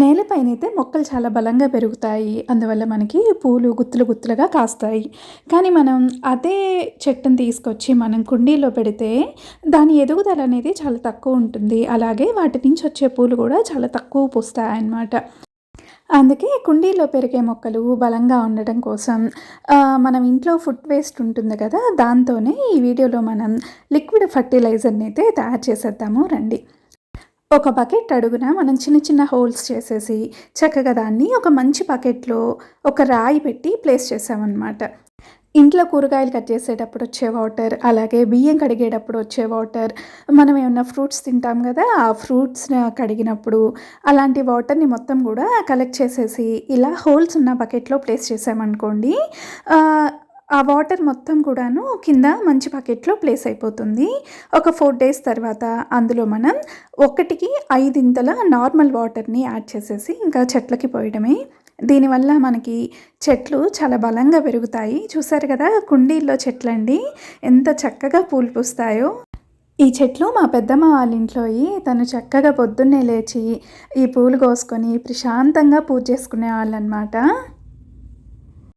నేలపైన అయితే మొక్కలు చాలా బలంగా పెరుగుతాయి. అందువల్ల మనకి పూలు గుత్తులు గుత్తులుగా కాస్తాయి. కానీ మనం అదే చెట్టుని తీసుకొచ్చి మనం కుండీలో పెడితే దాని ఎదుగుదల అనేది చాలా తక్కువ ఉంటుంది. అలాగే వాటి నుంచి వచ్చే పూలు కూడా చాలా తక్కువ పూస్తాయి అన్నమాట అందుకే కుండీలో పెరిగే మొక్కలు బలంగా ఉండడం కోసం మనం ఇంట్లో ఫుడ్ వేస్ట్ ఉంటుంది కదా దాంతోనే ఈ వీడియోలో మనం లిక్విడ్ ఫర్టిలైజర్ని అయితే తయారు చేసేద్దాము. రండి. ఒక బకెట్ అడుగున మనం చిన్న చిన్న హోల్స్ చేసేసి చక్కగా దాన్ని ఒక మంచి బకెట్లో ఒక రాయి పెట్టి ప్లేస్ చేసామన్నమాట. ఇంట్లో కూరగాయలు కట్ చేసేటప్పుడు వచ్చే వాటర్ అలాగే బియ్యం కడిగేటప్పుడు వచ్చే వాటర్ మనం ఏమన్నా ఫ్రూట్స్ తింటాం కదా ఆ ఫ్రూట్స్ కడిగినప్పుడు అలాంటి వాటర్ని మొత్తం కూడా కలెక్ట్ చేసేసి ఇలా హోల్స్ ఉన్న బకెట్లో ప్లేస్ చేసామనుకోండి ఆ, వాటర్ మొత్తం కూడాను కింద మంచి బకెట్లో ప్లేస్ అయిపోతుంది. ఒక ఫోర్ డేస్ తర్వాత అందులో మనం ఒకటికి ఐదింతల నార్మల్ వాటర్ని యాడ్ చేసేసి ఇంకా చెట్లకి పోయడమే. దీనివల్ల మనకి చెట్లు చాలా బలంగా పెరుగుతాయి. చూసారు కదా కుండీల్లో చెట్లండి. ఎంత చక్కగా పూలు పూస్తాయో. ఈ చెట్లు మా పెద్దమ్మ వాళ్ళ ఇంట్లోయి తను చక్కగా పొద్దున్నే లేచి ఈ పూలు కోసుకొని ప్రశాంతంగా పూజ చేసుకునే వాళ్ళు అనమాట